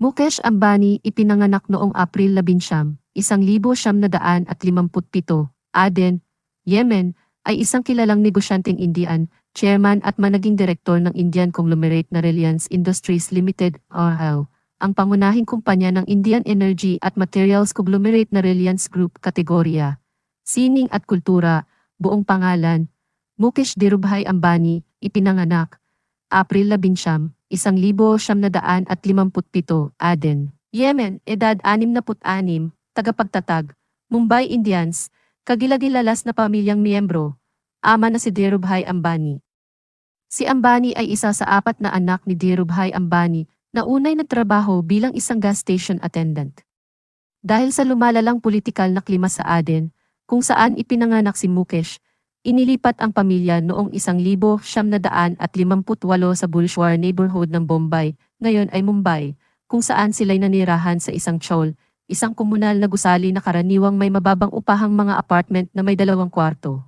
Mukesh Ambani ipinanganak noong April 11, 1957, Aden, Yemen, ay isang kilalang negosyanteng Indian, chairman at managing direktor ng Indian conglomerate na Reliance Industries Limited, RL, ang pangunahing kumpanya ng Indian Energy at Materials Conglomerate na Reliance Group kategorya. Sining at Kultura, buong pangalan, Mukesh Dhirubhai Ambani, ipinanganak, April 11, 1957, Aden. Yemen, edad 66, tagapagtatag, Mumbai Indians, kagilagilalas na pamilyang miyembro, ama na si Dhirubhai Ambani. Si Ambani ay isa sa apat na anak ni Dhirubhai Ambani na unay nagtrabaho bilang isang gas station attendant. Dahil sa lumalalang politikal na klima sa Aden, kung saan ipinanganak si Mukesh, Inilipat ang pamilya noong 1958 sa bourgeois neighborhood ng Bombay, ngayon ay Mumbai, kung saan sila'y nanirahan sa isang chol, isang komunal na gusali na karaniwang may mababang upahang mga apartment na may dalawang kwarto.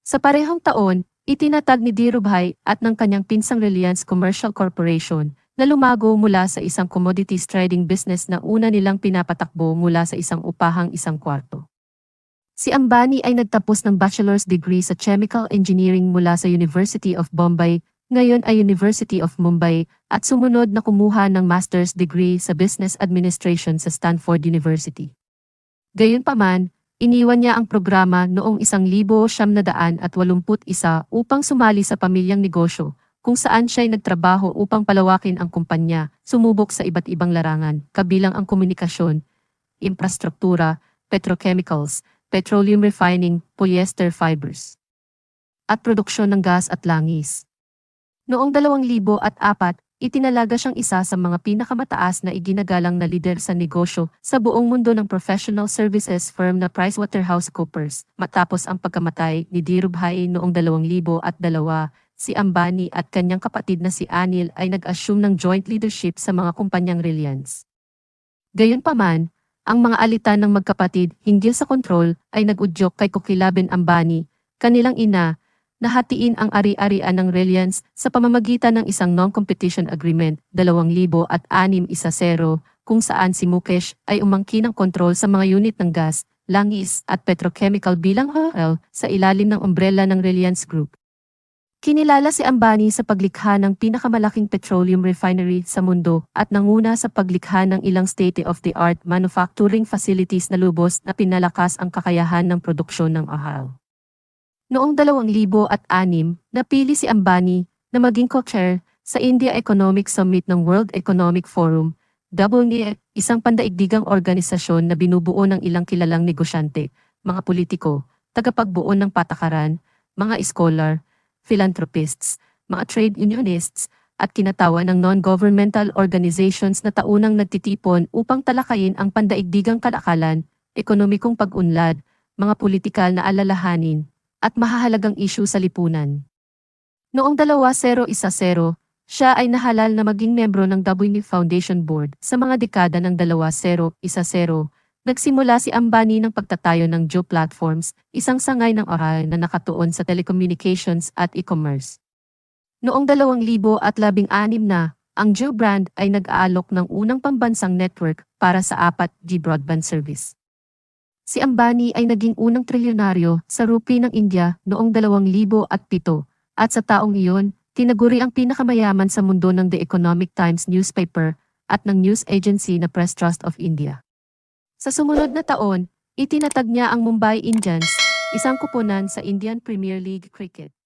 Sa parehong taon, itinatag ni Dhirubhai at ng kanyang pinsang Reliance Commercial Corporation na lumago mula sa isang commodities trading business na una nilang pinapatakbo mula sa isang upahang isang kwarto. Si Ambani ay nagtapos ng bachelor's degree sa chemical engineering mula sa University of Bombay, ngayon ay University of Mumbai, at sumunod na kumuha ng master's degree sa business administration sa Stanford University. Gayunpaman, iniwan niya ang programa noong 1981 upang sumali sa pamilyang negosyo, kung saan siya'y nagtrabaho upang palawakin ang kumpanya, sumubok sa iba't ibang larangan, kabilang ang komunikasyon, infrastruktura, petrochemicals, petroleum refining, polyester fibers, at produksyon ng gas at langis. Noong 2004, itinalaga siyang isa sa mga pinakamataas na iginagalang na lider sa negosyo sa buong mundo ng professional services firm na PricewaterhouseCoopers. Matapos ang pagkamatay ni Dhirubhai noong 2002, si Ambani at kanyang kapatid na si Anil ay nag-assume ng joint leadership sa mga kumpanyang Reliance. Gayunpaman, ang mga alitan ng magkapatid hinggil sa kontrol ay nag-udyok kay Kukilaben Ambani, kanilang ina, na hatiin ang ari-arian ng Reliance sa pamamagitan ng isang non-competition agreement 2006 0 kung saan si Mukesh ay umangkin ng kontrol sa mga unit ng gas, langis at petrochemical bilang HL sa ilalim ng umbrella ng Reliance Group. Kinilala si Ambani sa paglikha ng pinakamalaking petroleum refinery sa mundo at nanguna sa paglikha ng ilang state-of-the-art manufacturing facilities na lubos na pinalakas ang kakayahan ng produksyon ng ahal. Noong 2006, napili si Ambani na maging co-chair sa India Economic Summit ng World Economic Forum, WEF, isang pandaigdigang organisasyon na binubuo ng ilang kilalang negosyante, mga politiko, tagapagbuo ng patakaran, mga scholar, philanthropists, mga trade unionists, at kinatawan ng non-governmental organizations na taunang nagtitipon upang talakayin ang pandaigdigang kalakalan, ekonomikong pag-unlad, mga politikal na alalahanin, at mahahalagang isyu sa lipunan. Noong 2010, siya ay nahalal na maging membro ng WNIF Foundation Board sa mga dekada ng 2010, Nagsimula si Ambani ng pagtatayo ng Joe Platforms, isang sangay ng oral na nakatuon sa telecommunications at e-commerce. Noong 2016 na, ang Joe brand ay nag-aalok ng unang pambansang network para sa 4G broadband service. Si Ambani ay naging unang trilyonaryo sa rupi ng India noong 2007 at sa taong iyon, tinaguri ang pinakamayaman sa mundo ng The Economic Times newspaper at ng news agency na Press Trust of India. Sa sumunod na taon, itinatag niya ang Mumbai Indians, isang kupunan sa Indian Premier League Cricket.